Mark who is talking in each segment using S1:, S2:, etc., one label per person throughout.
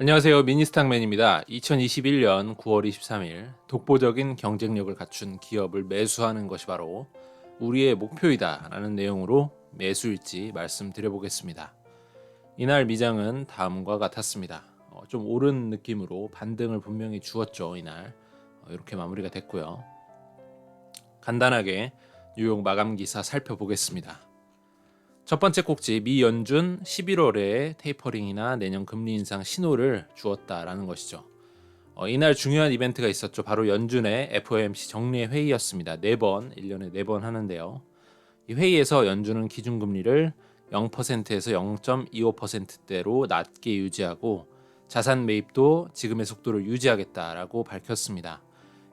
S1: 안녕하세요. 미니스탁맨입니다. 2021년 9월 23일 독보적인 경쟁력을 갖춘 기업을 매수하는 것이 바로 우리의 목표이다 라는 내용으로 매수일지 말씀드려보겠습니다. 이날 미장은 다음과 같았습니다. 어, 좀 오른 느낌으로 반등을 분명히 주었죠. 이날 어, 이렇게 마무리가 됐고요. 간단하게 뉴욕 마감 기사 살펴보겠습니다. 첫 번째 꼭지 미 연준 11월에 테이퍼링이나 내년 금리 인상 신호를 주었다라는 것이죠. 어, 이날 중요한 이벤트가 있었죠. 바로 연준의 FOMC 정례 회의였습니다. 네 번, 1년에 네 번 하는데요. 이 회의에서 연준은 기준금리를 0%에서 0.25%대로 낮게 유지하고 자산 매입도 지금의 속도를 유지하겠다라고 밝혔습니다.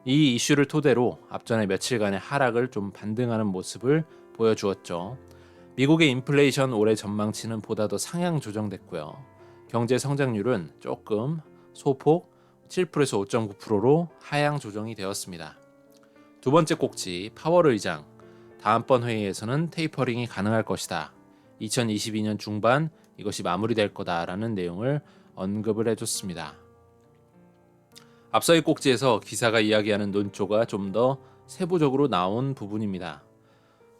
S1: 이 이슈를 토대로 앞전에 며칠간의 하락을 좀 반등하는 모습을 보여주었죠. 미국의 인플레이션 올해 전망치는 보다 더 상향 조정됐고요. 경제 성장률은 조금 소폭 7%에서 5.9%로 하향 조정이 되었습니다. 두 번째 꼭지 파월 의장 다음번 회의에서는 테이퍼링이 가능할 것이다. 2022년 중반 이것이 마무리될 거다라는 내용을 언급을 해줬습니다. 앞서의 꼭지에서 기사가 이야기하는 논조가 좀 더 세부적으로 나온 부분입니다.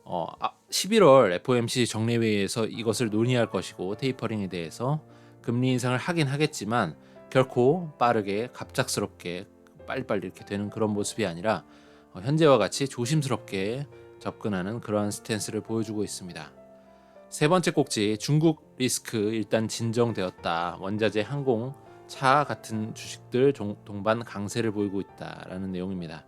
S1: 어, 11월 FOMC 정례회의에서 이것을 논의할 것이고 테이퍼링에 대해서 금리 인상을 하긴 하겠지만 결코 빠르게 갑작스럽게 빨리빨리 이렇게 되는 그런 모습이 아니라 어, 현재와 같이 조심스럽게 접근하는 그러한 스탠스를 보여주고 있습니다. 세 번째 꼭지 중국 리스크 일단 진정되었다. 원자재 항공 차 같은 주식들 동반 강세를 보이고 있다라는 내용입니다.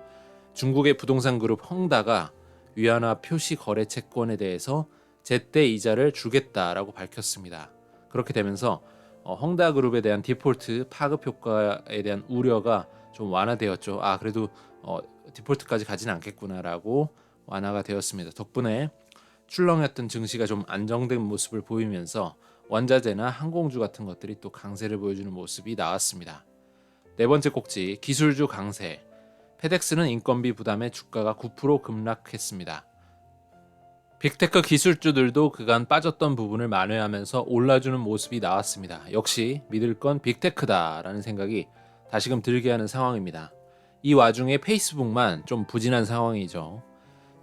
S1: 중국의 부동산 그룹 헝다가 위안화 표시 거래 채권에 대해서 제때 이자를 주겠다라고 밝혔습니다. 그렇게 되면서 어, 헝다 그룹에 대한 디폴트 파급 효과에 대한 우려가 좀 완화되었죠. 아 그래도 어, 디폴트까지 가지는 않겠구나라고 완화가 되었습니다. 덕분에 출렁했던 증시가 좀 안정된 모습을 보이면서 원자재나 항공주 같은 것들이 또 강세를 보여주는 모습이 나왔습니다. 네 번째 꼭지 기술주 강세. 페덱스는 인건비 부담에 주가가 9% 급락했습니다. 빅테크 기술주들도 그간 빠졌던 부분을 만회하면서 올라주는 모습이 나왔습니다. 역시 믿을 건 빅테크다라는 생각이 다시금 들게 하는 상황입니다. 이 와중에 페이스북만 좀 부진한 상황이죠.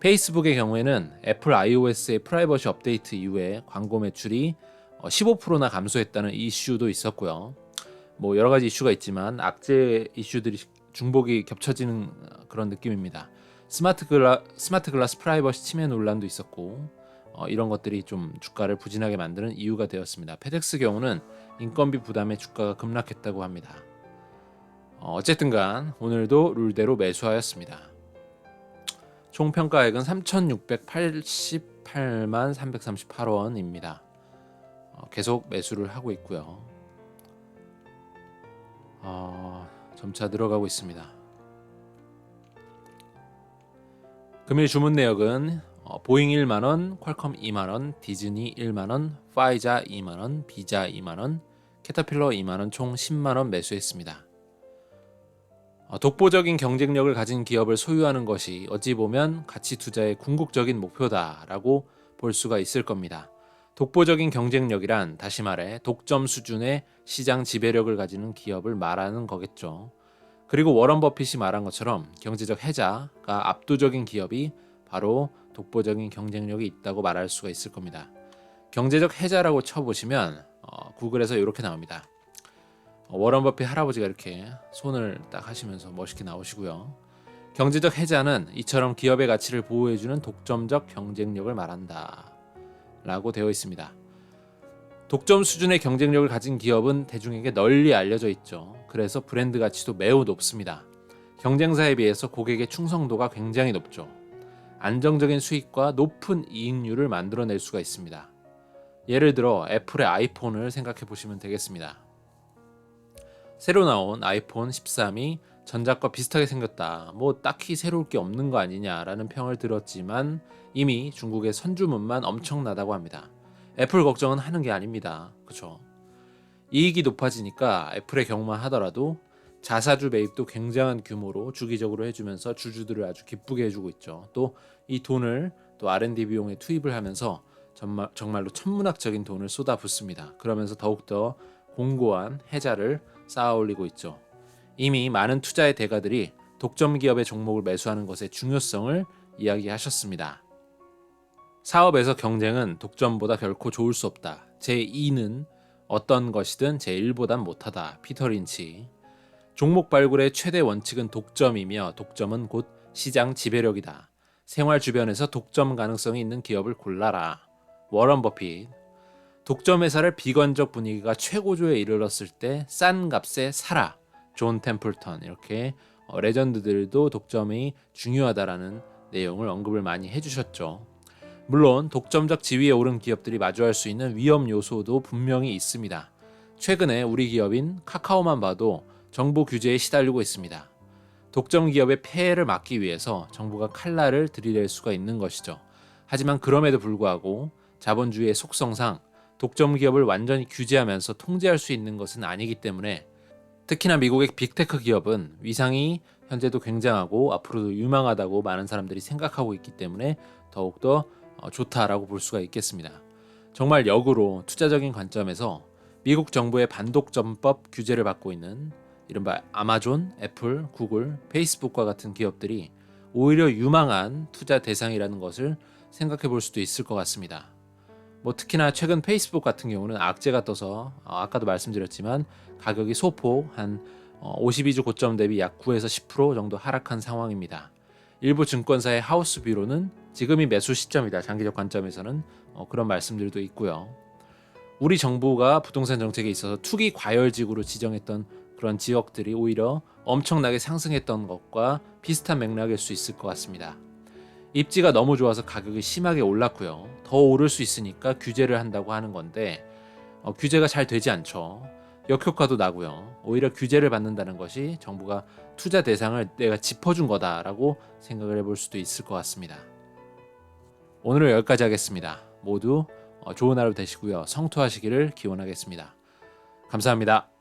S1: 페이스북의 경우에는 애플 iOS의 프라이버시 업데이트 이후에 광고 매출이 15%나 감소했다는 이슈도 있었고요. 뭐 여러 가지 이슈가 있지만 악재 이슈들이 중복이 겹쳐지는 그런 느낌입니다. 스마트 글라 스마트 글라스 프라이버시 침해 논란도 있었고 어, 이런 것들이 좀 주가를 부진하게 만드는 이유가 되었습니다. 페덱스 경우는 인건비 부담에 주가가 급락했다고 합니다. 어, 어쨌든간 오늘도 룰대로 매수하였습니다. 총 평가액은 3,688만 338원입니다. 어, 계속 매수를 하고 있고요. 점차 늘어가고 있습니다. 금일 주문 내역은 어, 보잉 1만 원, 퀄컴 2만 원, 디즈니 1만 원, 파이자 2만 원, 비자 2만 원, 캐터필러 2만 원 총 10만 원 매수했습니다. 어, 독보적인 경쟁력을 가진 기업을 소유하는 것이 어찌 보면 가치 투자의 궁극적인 목표다라고 볼 수가 있을 겁니다. 독보적인 경쟁력이란 다시 말해 독점 수준의 시장 지배력을 가지는 기업을 말하는 거겠죠. 그리고 워런 버핏이 말한 것처럼 경제적 해자가 압도적인 기업이 바로 독보적인 경쟁력이 있다고 말할 수가 있을 겁니다. 경제적 해자라고 쳐보시면 어, 구글에서 이렇게 나옵니다. 어, 워런 버핏 할아버지가 이렇게 손을 딱 하시면서 멋있게 나오시고요. 경제적 해자는 이처럼 기업의 가치를 보호해주는 독점적 경쟁력을 말한다. 라고 되어 있습니다. 독점 수준의 경쟁력을 가진 기업은 대중에게 널리 알려져 있죠. 그래서 브랜드 가치도 매우 높습니다. 경쟁사에 비해서 고객의 충성도가 굉장히 높죠. 안정적인 수익과 높은 이익률을 만들어낼 수가 있습니다. 예를 들어 애플의 아이폰을 생각해 보시면 되겠습니다. 새로 나온 아이폰 13이 전작과 비슷하게 생겼다. 뭐 딱히 새로울 게 없는 거 아니냐라는 평을 들었지만 이미 중국의 선주문만 엄청나다고 합니다. 애플 걱정은 하는 게 아닙니다. 그쵸? 이익이 높아지니까 애플의 경우만 하더라도 자사주 매입도 굉장한 규모로 주기적으로 해주면서 주주들을 아주 기쁘게 해주고 있죠. 또 이 돈을 또 R&D 비용에 투입을 하면서 정말, 정말로 천문학적인 돈을 쏟아붓습니다. 그러면서 더욱더 공고한 해자를 쌓아 올리고 있죠. 이미 많은 투자의 대가들이 독점 기업의 종목을 매수하는 것의 중요성을 이야기하셨습니다. 사업에서 경쟁은 독점보다 결코 좋을 수 없다. 제2는 어떤 것이든 제1보단 못하다. 피터 린치. 종목 발굴의 최대 원칙은 독점이며 독점은 곧 시장 지배력이다. 생활 주변에서 독점 가능성이 있는 기업을 골라라. 워런 버핏. 독점 회사를 비관적 분위기가 최고조에 이르렀을 때 싼 값에 사라. 존 템플턴 이렇게 어, 레전드들도 독점이 중요하다라는 내용을 언급을 많이 해주셨죠. 물론 독점적 지위에 오른 기업들이 마주할 수 있는 위험 요소도 분명히 있습니다. 최근에 우리 기업인 카카오만 봐도 정부 규제에 시달리고 있습니다. 독점 기업의 폐해를 막기 위해서 정부가 칼날을 들이댈 수가 있는 것이죠. 하지만 그럼에도 불구하고 자본주의의 속성상 독점 기업을 완전히 규제하면서 통제할 수 있는 것은 아니기 때문에 특히나 미국의 빅테크 기업은 위상이 현재도 굉장하고 앞으로도 유망하다고 많은 사람들이 생각하고 있기 때문에 더욱더 어, 좋다라고 볼 수가 있겠습니다. 정말 역으로 투자적인 관점에서 미국 정부의 반독점법 규제를 받고 있는 이른바 아마존, 애플, 구글, 페이스북과 같은 기업들이 오히려 유망한 투자 대상이라는 것을 생각해 볼 수도 있을 것 같습니다. 뭐 특히나 최근 페이스북 같은 경우는 악재가 떠서 어, 아까도 말씀드렸지만 가격이 소폭 한 52주 고점 대비 약 9에서 10% 정도 하락한 상황입니다. 일부 증권사의 하우스 뷰로는 지금이 매수 시점이다. 장기적 관점에서는 어, 그런 말씀들도 있고요. 우리 정부가 부동산 정책에 있어서 투기 과열 지구로 지정했던 그런 지역들이 오히려 엄청나게 상승했던 것과 비슷한 맥락일 수 있을 것 같습니다. 입지가 너무 좋아서 가격이 심하게 올랐고요. 더 오를 수 있으니까 규제를 한다고 하는 건데 어, 규제가 잘 되지 않죠. 역효과도 나고요. 오히려 규제를 받는다는 것이 정부가 투자 대상을 내가 짚어준 거다라고 생각을 해볼 수도 있을 것 같습니다. 오늘은 여기까지 하겠습니다. 모두 어, 좋은 하루 되시고요. 성투하시기를 기원하겠습니다. 감사합니다.